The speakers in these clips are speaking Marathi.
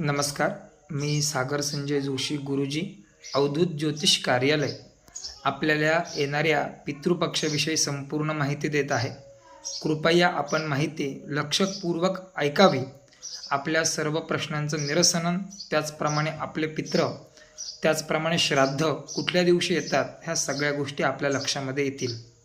नमस्कार मी सागर संजय जोशी गुरुजी अवधूत ज्योतिष कार्यालय. आपल्याला येणाऱ्या पितृपक्षाविषयी संपूर्ण माहिती देत आहे. कृपया आपण माहिती लक्षपूर्वक ऐकावी. आपल्या सर्व प्रश्नांचं निरसनन त्याचप्रमाणे आपले पित्र त्याचप्रमाणे श्राद्ध कुठल्या दिवशी येतात ह्या सगळ्या गोष्टी आपल्या लक्षामध्ये येतील.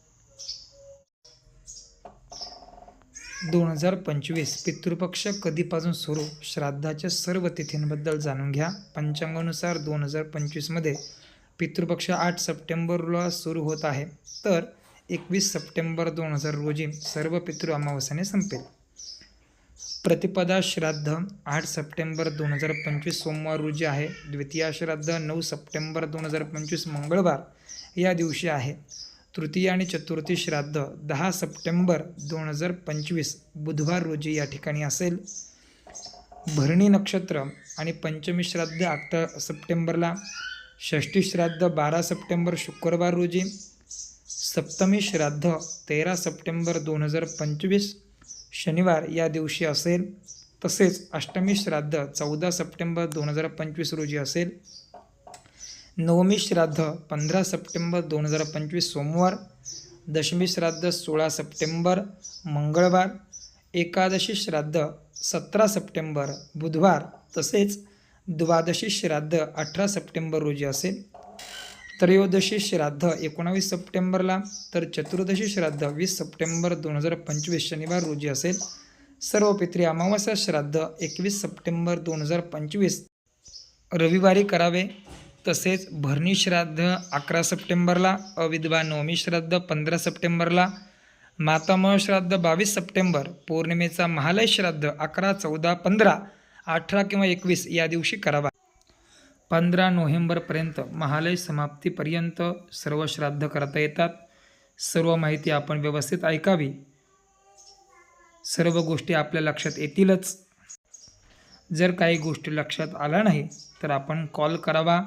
दोन हजार पंचवीस पितृपक्ष कधीपासून सुरू? श्राद्धाच्या सर्व तिथींबद्दल जाणून घ्या. पंचांगानुसार दोन हजार पंचवीसमध्ये पितृपक्ष आठ सप्टेंबरला सुरू होत आहे. तर एकवीस सप्टेंबर दोन हजार रोजी सर्व पितृ अमावस्याने संपेल. प्रतिपदा श्राद्ध आठ सप्टेंबर दोन हजार पंचवीस सोमवार रोजी आहे. द्वितीया श्राद्ध नऊ सप्टेंबर दोन हजार पंचवीस मंगळवार या दिवशी आहे. तृतीय आणि चतुर्थी श्राद्ध दहा सप्टेंबर दोन हजार पंचवीस बुधवार रोजी या ठिकाणी असेल. भरणी नक्षत्र आणि पंचमी श्राद्ध अकरा सप्टेंबरला षष्ठी श्राद्ध बारा सप्टेंबर शुक्रवार रोजी सप्तमी श्राद्ध तेरा सप्टेंबर दोन हजार पंचवीस शनिवार या दिवशी असेल. तसेच अष्टमी श्राद्ध चौदा सप्टेंबर दोन हजार पंचवीस रोजी असेल. नवमी श्राद्ध पंधरा सप्टेंबर दोन हजार पंचवीस सोमवार दशमी श्राद्ध सोळा सप्टेंबर मंगळवार एकादशी श्राद्ध सतरा सप्टेंबर बुधवार तसेच द्वादशी श्राद्ध अठरा सप्टेंबर रोजी असेल. त्रयोदशी श्राद्ध एकोणावीस सप्टेंबरला तर चतुर्दशी श्राद्ध वीस सप्टेंबर दोन हजार पंचवीस शनिवार रोजी असेल. सर्व पित्री अमावस्या श्राद्ध एकवीस सप्टेंबर दोन हजार पंचवीस. रविवारी करावे. तसेच भरणी श्राद्ध अकरा सप्टेंबरला अविधवा नवमी श्राद्ध पंधरा सप्टेंबरला मातामह श्राद्ध बावीस सप्टेंबर पौर्णिमेचा महालय श्राद्ध अकरा चौदा पंधरा अठरा किंवा एकवीस या दिवशी करावा. पंधरा नोव्हेंबरपर्यंत महालय समाप्तीपर्यंत सर्व श्राद्ध करता येतात. सर्व माहिती आपण व्यवस्थित ऐकावी. सर्व गोष्टी आपल्या लक्षात येतीलच. जर काही गोष्टी लक्षात आल्या नाही तर आपण कॉल करावा.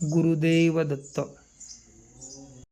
गुरुदेव दत्त